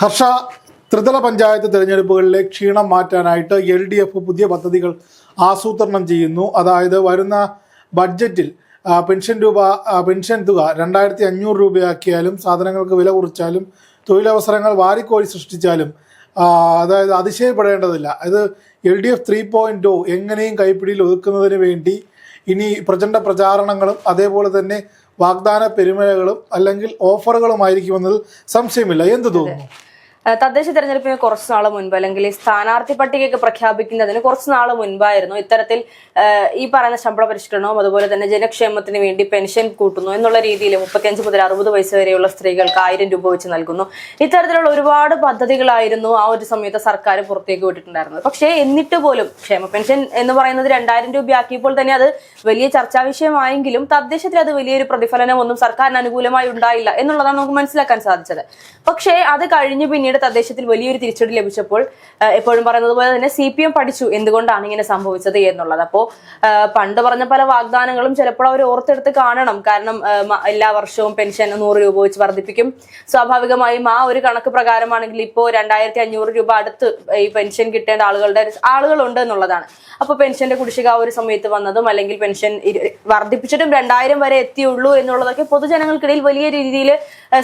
ഹർഷ ത്രിതല പഞ്ചായത്ത് തിരഞ്ഞെടുപ്പുകളിലെ ക്ഷീണം മാറ്റാനായിട്ട് എൽ ഡി എഫ് പുതിയ പദ്ധതികൾ ആസൂത്രണം ചെയ്യുന്നു. അതായത് വരുന്ന ബഡ്ജറ്റിൽ പെൻഷൻ രൂപ പെൻഷൻ തുക രണ്ടായിരത്തി അഞ്ഞൂറ് രൂപയാക്കിയാലും സാധനങ്ങൾക്ക് വില കുറിച്ചാലും തൊഴിലവസരങ്ങൾ വാരിക്കോരി സൃഷ്ടിച്ചാലും അതായത് അതിശയപ്പെടേണ്ടതില്ല. ഇത് L D F three point എങ്ങനെയും കൈപ്പിടിയിൽ ഒതുക്കുന്നതിന് വേണ്ടി ഇനി പ്രചണ്ഡ പ്രചാരണങ്ങളും അതേപോലെ തന്നെ വാഗ്ദാന പെരുമഴകളും അല്ലെങ്കിൽ ഓഫറുകളുമായിരിക്കുമെന്നത് സംശയമില്ല. എന്ത് തോന്നുന്നു? തദ്ദേശ തെരഞ്ഞെടുപ്പിന് കുറച്ച് നാൾ മുൻപ് അല്ലെങ്കിൽ സ്ഥാനാർത്ഥി പട്ടികയൊക്കെ പ്രഖ്യാപിക്കുന്നതിന് കുറച്ച് നാൾ മുൻപായിരുന്നു ഇത്തരത്തിൽ ഈ പറയുന്ന ശമ്പള പരിഷ്കരണവും അതുപോലെ തന്നെ ജനക്ഷേമത്തിന് വേണ്ടി പെൻഷൻ കൂട്ടുന്നു എന്നുള്ള രീതിയിൽ മുപ്പത്തിയഞ്ച് മുതൽ അറുപത് വയസ്സ് വരെയുള്ള സ്ത്രീകൾക്ക് ആയിരം രൂപ വെച്ച് നൽകുന്നു. ഇത്തരത്തിലുള്ള ഒരുപാട് പദ്ധതികളായിരുന്നു ആ ഒരു സമയത്ത് സർക്കാർ പുറത്തേക്ക് വിട്ടിട്ടുണ്ടായിരുന്നത്. പക്ഷേ എന്നിട്ട് പോലും ക്ഷേമ പെൻഷൻ എന്ന് പറയുന്നത് രണ്ടായിരം രൂപയാക്കിയപ്പോൾ തന്നെ അത് വലിയ ചർച്ചാ വിഷയമായെങ്കിലും തദ്ദേശത്തിൽ അത് വലിയൊരു പ്രതിഫലനമൊന്നും സർക്കാരിന് അനുകൂലമായി ഉണ്ടായില്ല എന്നുള്ളതാണ് നമുക്ക് മനസ്സിലാക്കാൻ സാധിച്ചത്. പക്ഷേ അത് കഴിഞ്ഞ് പിന്നീട് തദ്ദേശത്തിൽ വലിയൊരു തിരിച്ചടി ലഭിച്ചപ്പോൾ എപ്പോഴും പറയുന്നത് പോലെ തന്നെ സി പി എം പഠിച്ചു എന്തുകൊണ്ടാണ് ഇങ്ങനെ സംഭവിച്ചത് എന്നുള്ളത്. അപ്പോൾ പണ്ട് പറഞ്ഞ പല വാഗ്ദാനങ്ങളും ചിലപ്പോൾ അവർ ഓർത്തെടുത്ത് കാണണം. കാരണം എല്ലാ വർഷവും പെൻഷൻ നൂറ് രൂപ വെച്ച് വർദ്ധിപ്പിക്കും. സ്വാഭാവികമായും ആ ഒരു കണക്ക് പ്രകാരമാണെങ്കിൽ ഇപ്പോൾ രണ്ടായിരത്തി അഞ്ഞൂറ് രൂപ അടുത്ത് ഈ പെൻഷൻ കിട്ടേണ്ട ആളുകളുടെ ആളുകളുണ്ട് എന്നുള്ളതാണ്. അപ്പൊ പെൻഷന്റെ കുടിശ്ശിക ആ ഒരു സമയത്ത് വന്നതും അല്ലെങ്കിൽ പെൻഷൻ വർദ്ധിപ്പിച്ചിട്ടും രണ്ടായിരം വരെ എത്തിയുള്ളൂ എന്നുള്ളതൊക്കെ പൊതുജനങ്ങൾക്കിടയിൽ വലിയ രീതിയിൽ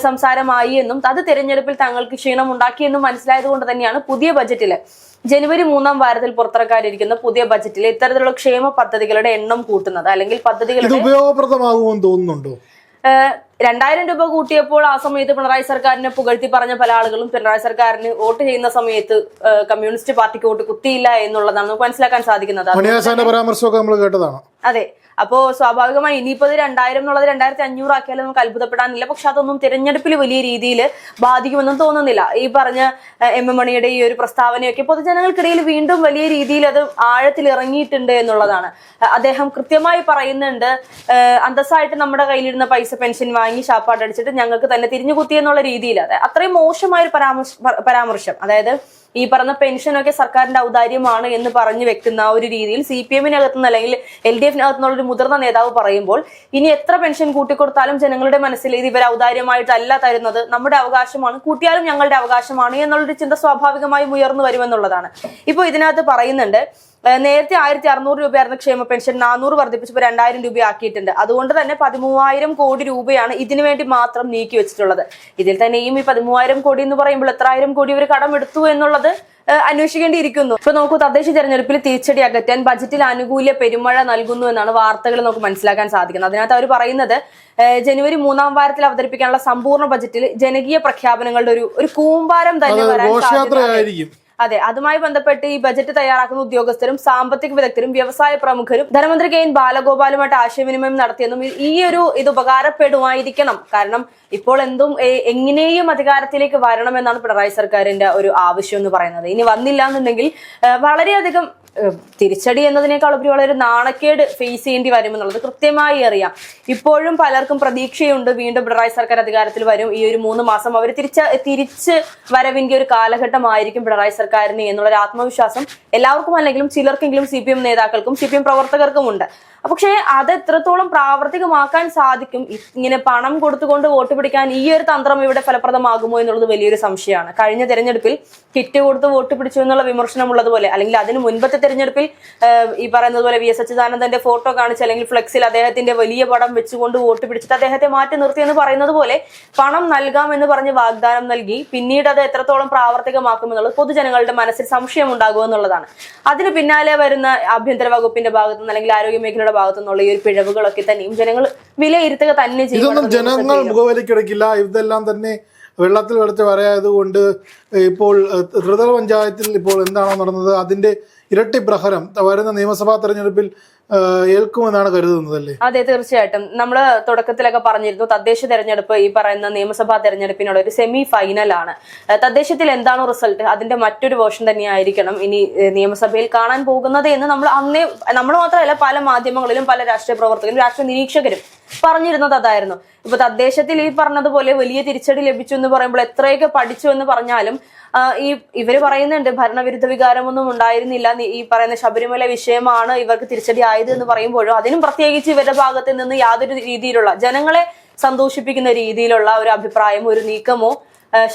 സംസാരമായി എന്നും അത് തെരഞ്ഞെടുപ്പിൽ തങ്ങൾക്ക് ക്ഷീണം ഉണ്ടാക്കിയെന്നും മനസ്സിലായത് കൊണ്ട് തന്നെയാണ് പുതിയ ബജറ്റിൽ ജനുവരി മൂന്നാം വാരത്തിൽ പുറത്തിറക്കാനിരിക്കുന്ന പുതിയ ബജറ്റിൽ ഇത്തരത്തിലുള്ള ക്ഷേമ പദ്ധതികളുടെ എണ്ണം കൂട്ടുന്നത് അല്ലെങ്കിൽ പദ്ധതികൾ ഉപയോഗപ്രദമാകുമെന്ന് തോന്നുന്നുണ്ടോ? രണ്ടായിരം രൂപ കൂട്ടിയപ്പോൾ ആ സമയത്ത് പിണറായി സർക്കാരിനെ പുകഴ്ത്തി പറഞ്ഞ പല ആളുകളും പിണറായി സർക്കാരിന് വോട്ട് ചെയ്യുന്ന സമയത്ത് കമ്മ്യൂണിസ്റ്റ് പാർട്ടിക്ക് വോട്ട് കുത്തിയില്ല എന്നുള്ളതാണ് നമുക്ക് മനസ്സിലാക്കാൻ സാധിക്കുന്നത്. പരാമർശമൊക്കെ നമ്മൾ കേട്ടതാണ്. അതെ. അപ്പോ സ്വാഭാവികമായി ഇനിയിപ്പോ ഇത് രണ്ടായിരം എന്നുള്ളത് രണ്ടായിരത്തി അഞ്ഞൂറ് ആക്കിയാലും നമുക്ക് അത്ഭുതപ്പെടാനില്ല. പക്ഷെ അതൊന്നും തിരഞ്ഞെടുപ്പിൽ വലിയ രീതിയിൽ ബാധിക്കുമെന്നും തോന്നുന്നില്ല. ഈ പറഞ്ഞ എം. എം മണിയുടെ ഈ ഒരു പ്രസ്താവനയൊക്കെ പൊതുജനങ്ങൾക്കിടയിൽ വീണ്ടും വലിയ രീതിയിൽ അത് ആഴത്തിൽ ഇറങ്ങിയിട്ടുണ്ട് എന്നുള്ളതാണ് അദ്ദേഹം കൃത്യമായി പറയുന്നുണ്ട് അന്തസ്സായിട്ട് നമ്മുടെ കയ്യിലിരുന്ന പൈസ പെൻഷൻ വാങ്ങി ശാപ്പാടടിച്ചിട്ട് ഞങ്ങൾക്ക് തന്നെ തിരിഞ്ഞു കുത്തി എന്നുള്ള രീതിയിൽ. അത് അത്രയും മോശമായ ഒരു പരാമർശം. അതായത് ഈ പറഞ്ഞ പെൻഷനൊക്കെ സർക്കാരിന്റെ ഔദാര്യമാണ് എന്ന് പറഞ്ഞു വെക്കുന്ന ആ ഒരു രീതിയിൽ സി പി എമ്മിനകത്തു നിന്ന് അല്ലെങ്കിൽ എൽ ഡി എഫിനകത്തുനിന്നുള്ള ഒരു മുതിർന്ന നേതാവ് പറയുമ്പോൾ ഇനി എത്ര പെൻഷൻ കൂട്ടിക്കൊടുത്താലും ജനങ്ങളുടെ മനസ്സിൽ ഇത് ഇവർ ഔദാര്യമായിട്ടല്ല തരുന്നത്. നമ്മുടെ അവകാശമാണ് കൂട്ടിയാലും ഞങ്ങളുടെ അവകാശമാണ് എന്നുള്ളൊരു ചിന്ത സ്വാഭാവികമായും ഉയർന്നു വരുമെന്നുള്ളതാണ്. ഇപ്പോൾ ഇതിനകത്ത് പറയുന്നുണ്ട് നേരത്തെ ആയിരത്തി അറുന്നൂറ് രൂപയായിരുന്ന ക്ഷേമ പെൻഷൻ. നാനൂറ് വർദ്ധിപ്പിച്ചപ്പോൾ രണ്ടായിരം രൂപയാക്കിയിട്ടുണ്ട്. അതുകൊണ്ട് തന്നെ പതിമൂവായിരം കോടി രൂപയാണ് ഇതിനു വേണ്ടി മാത്രം നീക്കി വെച്ചിട്ടുള്ളത്. ഇതിൽ തന്നെയും ഈ പതിമൂവായിരം കോടി എന്ന് പറയുമ്പോൾ എത്രായിരം കോടി ഇവർ കടമെടുത്തു എന്നുള്ളത് അന്വേഷിക്കേണ്ടിയിരിക്കുന്നു. ഇപ്പൊ നോക്കൂ തദ്ദേശ തെരഞ്ഞെടുപ്പിൽ തിരിച്ചടി അകറ്റാൻ ബജറ്റിൽ അനുകൂല പെരുമഴ നൽകുന്നു എന്നാണ് വാർത്തകൾ നമുക്ക് മനസ്സിലാക്കാൻ സാധിക്കുന്നത്. അതിനകത്ത് അവർ പറയുന്നത് ജനുവരി മൂന്നാം വാരത്തിൽ അവതരിപ്പിക്കാനുള്ള സമ്പൂർണ ബജറ്റിൽ ജനകീയ പ്രഖ്യാപനങ്ങളുടെ ഒരു ഒരു കൂമ്പാരം തന്നെ വരാൻ സാധ്യത അതെ അതുമായി ബന്ധപ്പെട്ട് ഈ ബജറ്റ് തയ്യാറാക്കുന്ന ഉദ്യോഗസ്ഥരും സാമ്പത്തിക വിദഗ്ധരും വ്യവസായ പ്രമുഖരും ധനമന്ത്രി കെ എൻ ബാലഗോപാലുമായിട്ട് ആശയവിനിമയം നടത്തിയെന്നും ഈ- ഒരു ഇത് ഉപകാരപ്പെടുമായിരിക്കണം. കാരണം ഇപ്പോൾ എന്തും എങ്ങനെയും അധികാരത്തിലേക്ക് വരണമെന്നാണ് പിണറായി സർക്കാരിന്റെ ഒരു ആവശ്യം എന്ന് പറയുന്നത്. ഇനി വന്നില്ല എന്നുണ്ടെങ്കിൽ വളരെയധികം തിരിച്ചടി എന്നതിനേക്കാൾ ഉപരി വളരെ നാണക്കേട് ഫേസ് ചെയ്യേണ്ടി വരുമെന്നുള്ളത് കൃത്യമായി അറിയാം. ഇപ്പോഴും പലർക്കും പ്രതീക്ഷയുണ്ട് വീണ്ടും പിണറായി സർക്കാർ അധികാരത്തിൽ വരും. ഈ ഒരു മൂന്ന് മാസം അവർ തിരിച്ച തിരിച്ച് വരവിന്റെ ഒരു കാലഘട്ടമായിരിക്കും പിണറായി സർക്കാരിന് എന്നുള്ളൊരു ആത്മവിശ്വാസം എല്ലാവർക്കും അല്ലെങ്കിലും ചിലർക്കെങ്കിലും സി പി എം നേതാക്കൾക്കും സി പി എം പ്രവർത്തകർക്കും ഉണ്ട് പക്ഷേ അത് എത്രത്തോളം പ്രാവർത്തികമാക്കാൻ സാധിക്കും ഇങ്ങനെ പണം കൊടുത്തുകൊണ്ട് വോട്ട് പിടിക്കാൻ ഈ ഒരു തന്ത്രം ഇവിടെ ഫലപ്രദമാകുമോ എന്നുള്ളത് വലിയൊരു സംശയമാണ്. കഴിഞ്ഞ തെരഞ്ഞെടുപ്പിൽ കിറ്റ് കൊടുത്ത് വോട്ട് പിടിച്ചു എന്നുള്ള വിമർശനം ഉള്ളതുപോലെ അല്ലെങ്കിൽ അതിന് മുൻപത്തെ തെരഞ്ഞെടുപ്പിൽ ഈ പറയുന്നത് പോലെ വി എസ് അച്യുതാനന്ദന്റെ ഫോട്ടോ കാണിച്ച് അല്ലെങ്കിൽ ഫ്ലെക്സിൽ അദ്ദേഹത്തിന്റെ വലിയ പടം വെച്ചുകൊണ്ട് വോട്ട് പിടിച്ചിട്ട് അദ്ദേഹത്തെ മാറ്റി നിർത്തി എന്ന് പറയുന്നത് പോലെ പണം നൽകാമെന്ന് പറഞ്ഞ് വാഗ്ദാനം നൽകി പിന്നീട് അത് എത്രത്തോളം പ്രാവർത്തികമാക്കുമെന്നുള്ളത് പൊതുജനങ്ങളുടെ മനസ്സിൽ സംശയം ഉണ്ടാകുമെന്നുള്ളതാണ് അതിന് പിന്നാലെ വരുന്ന ആഭ്യന്തര വകുപ്പിന്റെ ഭാഗത്തു നിന്ന് അല്ലെങ്കിൽ ആരോഗ്യ മേഖലയുടെ ഭാഗത്തു നിന്നുള്ള ഈ ഒരു പിഴവുകളൊക്കെ തന്നെയും ജനങ്ങൾ വിലയിരുത്തുക തന്നെ ചെയ്യും ജനങ്ങൾ മുഖവലിക്കെടുക്കില്ല. ഇതെല്ലാം തന്നെ വെള്ളത്തിൽ വെളുത്ത് വരയായതുകൊണ്ട് ഇപ്പോൾ ത്രിതല പഞ്ചായത്തിൽ ഇപ്പോൾ എന്താണോ നടന്നത് അതിന്റെ ഇരട്ടി പ്രഹരം വരുന്ന നിയമസഭാ തെരഞ്ഞെടുപ്പിൽ ഏൽക്കുമെന്നാണ് കരുതുന്നത് അല്ലേ അതെ തീർച്ചയായിട്ടും. നമ്മൾ തുടക്കത്തിലൊക്കെ പറഞ്ഞിരുന്നു തദ്ദേശ തെരഞ്ഞെടുപ്പ് ഈ പറയുന്ന നിയമസഭാ തെരഞ്ഞെടുപ്പിനുള്ള ഒരു സെമി ഫൈനലാണ് തദ്ദേശത്തിൽ എന്താണോ റിസൾട്ട് അതിന്റെ മറ്റൊരു വേർഷൻ തന്നെയായിരിക്കണം ഇനി നിയമസഭയിൽ കാണാൻ പോകുന്നത് എന്ന് നമ്മൾ അന്നേ നമ്മൾ മാത്രമല്ല പല മാധ്യമങ്ങളിലും പല രാഷ്ട്രീയ പ്രവർത്തകരും രാഷ്ട്രീയ നിരീക്ഷകരും പറഞ്ഞിരുന്നത് അതായിരുന്നു. ഇപ്പൊ തദ്ദേശത്തിൽ ഈ പറഞ്ഞതുപോലെ വലിയ തിരിച്ചടി ലഭിച്ചു എന്ന് പറയുമ്പോൾ എത്രയൊക്കെ പഠിച്ചു എന്ന് പറഞ്ഞാലും ഈ ഇവർ പറയുന്നുണ്ട് ഭരണവിരുദ്ധ വികാരമൊന്നും ഉണ്ടായിരുന്നില്ല. ഈ പറയുന്ന ശബരിമല വിഷയമാണ് ഇവർക്ക് തിരിച്ചടി ആയത് എന്ന് പറയുമ്പോഴും അതിനും പ്രത്യേകിച്ച് ഇവരുടെ ഭാഗത്ത് നിന്ന് യാതൊരു രീതിയിലുള്ള ജനങ്ങളെ സന്തോഷിപ്പിക്കുന്ന രീതിയിലുള്ള ഒരു അഭിപ്രായമോ ഒരു നീക്കമോ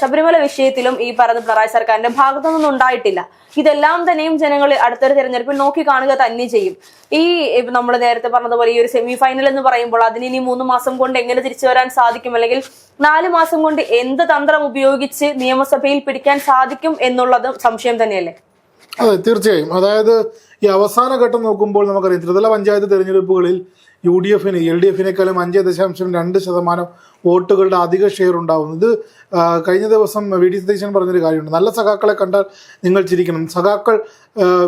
ശബരിമല വിഷയത്തിലും ഈ പറഞ്ഞ പിണറായി സർക്കാരിന്റെ ഭാഗത്തു നിന്നും ഉണ്ടായിട്ടില്ല. ഇതെല്ലാം തന്നെയും ജനങ്ങൾ അടുത്തൊരു തെരഞ്ഞെടുപ്പിൽ നോക്കി കാണുക തന്നെ ചെയ്യും. ഈ നമ്മൾ നേരത്തെ പറഞ്ഞതുപോലെ ഈ ഒരു സെമി ഫൈനൽ എന്ന് പറയുമ്പോൾ അതിന് ഇനി മൂന്ന് മാസം കൊണ്ട് എങ്ങനെ തിരിച്ചു വരാൻ സാധിക്കും? അല്ലെങ്കിൽ നാല് മാസം കൊണ്ട് എന്ത് തന്ത്രം ഉപയോഗിച്ച് നിയമസഭയിൽ പിടിക്കാൻ സാധിക്കും എന്നുള്ളത് സംശയം തന്നെയല്ലേ? അതെ തീർച്ചയായും. അതായത് ഈ അവസാന ഘട്ടം നോക്കുമ്പോൾ നമുക്കറിയാം ത്രിതല പഞ്ചായത്ത് തെരഞ്ഞെടുപ്പുകളിൽ യു ഡി എഫിന് എൽ ഡി എഫിനേക്കാളും അഞ്ച് ദശാംശം രണ്ട് ശതമാനം വോട്ടുകളുടെ അധിക ഷെയർ ഉണ്ടാവുന്നു. ഇത് കഴിഞ്ഞ ദിവസം വി. ഡി. സതീശൻ പറഞ്ഞൊരു കാര്യമുണ്ട്. നല്ല സഖാക്കളെ കണ്ടാൽ നിങ്ങൾ ചിരിക്കണം. സഖാക്കൾ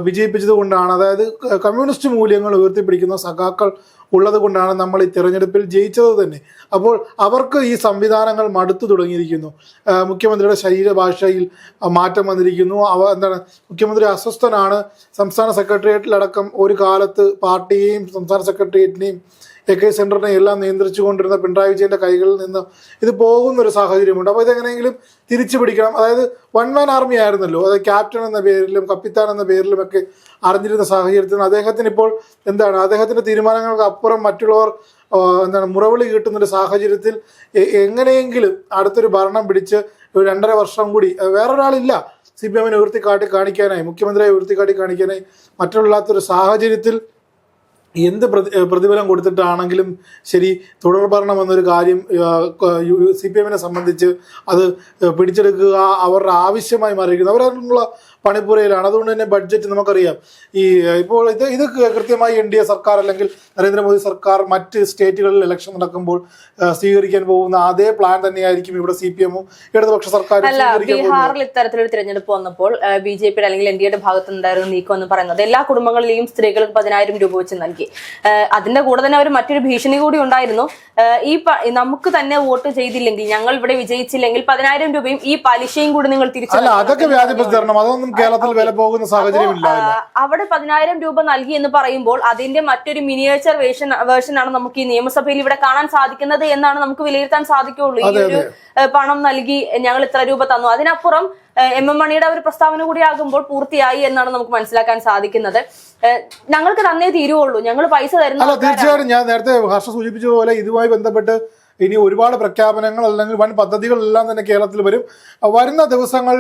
വിജയിപ്പിച്ചത് കൊണ്ടാണ്. അതായത് കമ്മ്യൂണിസ്റ്റ് മൂല്യങ്ങൾ ഉയർത്തിപ്പിടിക്കുന്ന സഖാക്കൾ ഉള്ളത് കൊണ്ടാണ് നമ്മൾ ഈ തിരഞ്ഞെടുപ്പിൽ ജയിച്ചത് തന്നെ. അപ്പോൾ അവർക്ക് ഈ സംവിധാനങ്ങൾ മടുത്തു തുടങ്ങിയിരിക്കുന്നു. മുഖ്യമന്ത്രിയുടെ ശരീരഭാഷയിൽ മാറ്റം വന്നിരിക്കുന്നു. അവ എന്താണ് മുഖ്യമന്ത്രി അസ്വസ്ഥനാണ്. സംസ്ഥാന സെക്രട്ടേറിയറ്റിലടക്കം ഒരു കാലത്ത് പാർട്ടിയെയും സംസ്ഥാന സെക്രട്ടേറിയറ്റിനെയും എ കെ സെന്ററിനെ എല്ലാം നിയന്ത്രിച്ചു കൊണ്ടിരുന്ന പിണറായി വിജയന്റെ കൈകളിൽ നിന്ന് ഇത് പോകുന്നൊരു സാഹചര്യമുണ്ട്. അപ്പോൾ ഇതെങ്ങനെയെങ്കിലും തിരിച്ചു പിടിക്കണം. അതായത് വൺ മാൻ ആർമി ആയിരുന്നല്ലോ. അതായത് ക്യാപ്റ്റൻ എന്ന പേരിലും കപ്പിത്താൻ എന്ന പേരിലും ഒക്കെ അറിഞ്ഞിരുന്ന സാഹചര്യത്തിൽ അദ്ദേഹത്തിന് ഇപ്പോൾ എന്താണ്? അദ്ദേഹത്തിന്റെ തീരുമാനങ്ങൾക്ക് അപ്പുറം മറ്റുള്ളവർ എന്താണ് മുറവിളി കിട്ടുന്നൊരു സാഹചര്യത്തിൽ എങ്ങനെയെങ്കിലും അടുത്തൊരു ഭരണം പിടിച്ച് രണ്ടര വർഷം കൂടി വേറൊരാളില്ല. സി പി എമ്മിനെ ഉയർത്തിക്കാട്ടി കാണിക്കാനായി മുഖ്യമന്ത്രിയെ ഉയർത്തിക്കാട്ടി കാണിക്കാനായി മറ്റുള്ളാത്തൊരു സാഹചര്യത്തിൽ എന്ത് പ്രതിഫലം കൊടുത്തിട്ടാണെങ്കിലും ശരി തുടർ ഭരണം എന്നൊരു കാര്യം സി പി എമ്മിനെ സംബന്ധിച്ച് അത് പിടിച്ചെടുക്കുക അവരുടെ ആവശ്യമായി മാറിയിരിക്കുന്നു. അവരതിനുള്ള പണിപ്പുരയിലാണ്. അതുകൊണ്ട് തന്നെ ബഡ്ജറ്റ് നമുക്കറിയാം. ഈ ഇപ്പോൾ ഇത് ഇത് കൃത്യമായി എൻ ഡി എ സർക്കാർ അല്ലെങ്കിൽ നരേന്ദ്രമോദി സർക്കാർ മറ്റ് സ്റ്റേറ്റുകളിൽ ഇലക്ഷൻ നടക്കുമ്പോൾ സ്വീകരിക്കാൻ പോകുന്ന അതേ പ്ലാൻ തന്നെയായിരിക്കും ഇവിടെ സി പി എമ്മും ഇടതുപക്ഷ സർക്കാർ ബീഹാറിൽ ഇത്തരത്തിലൊരു തിരഞ്ഞെടുപ്പ് വന്നപ്പോൾ ബി ജെ പിയുടെ അല്ലെങ്കിൽ എൻ ഡി എയുടെ ഭാഗത്ത് നിന്നുണ്ടായിരുന്ന നീക്കം എന്ന് പറയുന്നത്? എല്ലാ കുടുംബങ്ങളിലെയും സ്ത്രീകൾക്ക് പതിനായിരം രൂപ വെച്ച് നൽകി. അതിന്റെ കൂടെ തന്നെ അവർ മറ്റൊരു ഭീഷണി കൂടി ഉണ്ടായിരുന്നു. ഈ നമുക്ക് തന്നെ വോട്ട് ചെയ്തില്ലെങ്കിൽ ഞങ്ങൾ ഇവിടെ വിജയിച്ചില്ലെങ്കിൽ പതിനായിരം രൂപയും ഈ പലിശയും കൂടി നിങ്ങൾ തിരിച്ചു അതൊക്കെ വ്യാജ പ്രചരണം. അതൊന്നും കേരളത്തിൽ വില പോകുന്ന സാഹചര്യം അവിടെ പതിനായിരം രൂപ നൽകി എന്ന് പറയുമ്പോൾ അതിന്റെ മറ്റൊരു മിനിയേച്ചർ വേഷൻ വേർഷൻ ആണ് നമുക്ക് ഈ നിയമസഭയിൽ ഇവിടെ കാണാൻ സാധിക്കുന്നത് എന്നാണ് നമുക്ക് വിലയിരുത്താൻ സാധിക്കുകയുള്ളൂ. ഈ ഒരു പണം നൽകി ഞങ്ങൾ ഇത്ര രൂപ തന്നു. അതിനപ്പുറം എം എം മണിയുടെ ഒരു പ്രസ്താവന കൂടി ആകുമ്പോൾ പൂർത്തിയായി എന്നാണ് നമുക്ക് മനസ്സിലാക്കാൻ സാധിക്കുന്നത്. ഞങ്ങൾക്ക് തന്നേ തീരുവുള്ളൂ ഞങ്ങൾ പൈസ തരുന്നു തരുന്ന തീർച്ചയായിട്ടും ഞാൻ നേരത്തെ ഹർഷ സൂചിപ്പിച്ച പോലെ ഇതുമായി ബന്ധപ്പെട്ട് ഇനി ഒരുപാട് പ്രഖ്യാപനങ്ങൾ അല്ലെങ്കിൽ വൻ പദ്ധതികളെല്ലാം തന്നെ കേരളത്തിൽ വരും. വരുന്ന ദിവസങ്ങൾ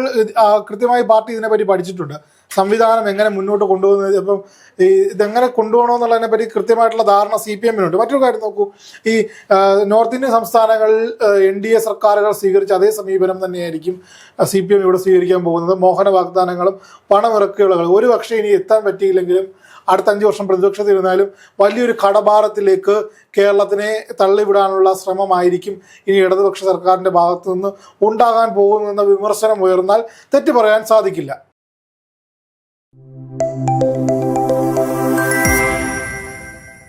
കൃത്യമായി പാർട്ടി ഇതിനെപ്പറ്റി പഠിച്ചിട്ടുണ്ട്. സംവിധാനം എങ്ങനെ മുന്നോട്ട് കൊണ്ടുപോകുന്നത് ഇപ്പം ഈ ഇതെങ്ങനെ കൊണ്ടുപോകണമെന്നുള്ളതിനെ പറ്റി കൃത്യമായിട്ടുള്ള ധാരണ സി പി എമ്മിനുണ്ട്. മറ്റൊരു കാര്യം നോക്കൂ. ഈ നോർത്ത് ഇന്ത്യൻ സംസ്ഥാനങ്ങളിൽ എൻ ഡി എ സർക്കാരുകൾ സ്വീകരിച്ച അതേ സമീപനം തന്നെയായിരിക്കും സി പി എം ഇവിടെ സ്വീകരിക്കാൻ പോകുന്നത്. മോഹന വാഗ്ദാനങ്ങളും പണമിറക്കുകളും. ഒരു പക്ഷേ ഇനി എത്താൻ പറ്റിയില്ലെങ്കിലും അടുത്ത അഞ്ച് വർഷം പ്രതിപക്ഷത്തിരുന്നാലും വലിയൊരു കടഭാരത്തിലേക്ക് കേരളത്തിനെ തള്ളിവിടാനുള്ള ശ്രമമായിരിക്കും ഇനി ഇടതുപക്ഷ സർക്കാരിന്റെ ഭാഗത്തു നിന്ന് ഉണ്ടാകാൻ പോകുന്നെന്ന വിമർശനം ഉയർന്നാൽ തെറ്റ് പറയാൻ സാധിക്കില്ല.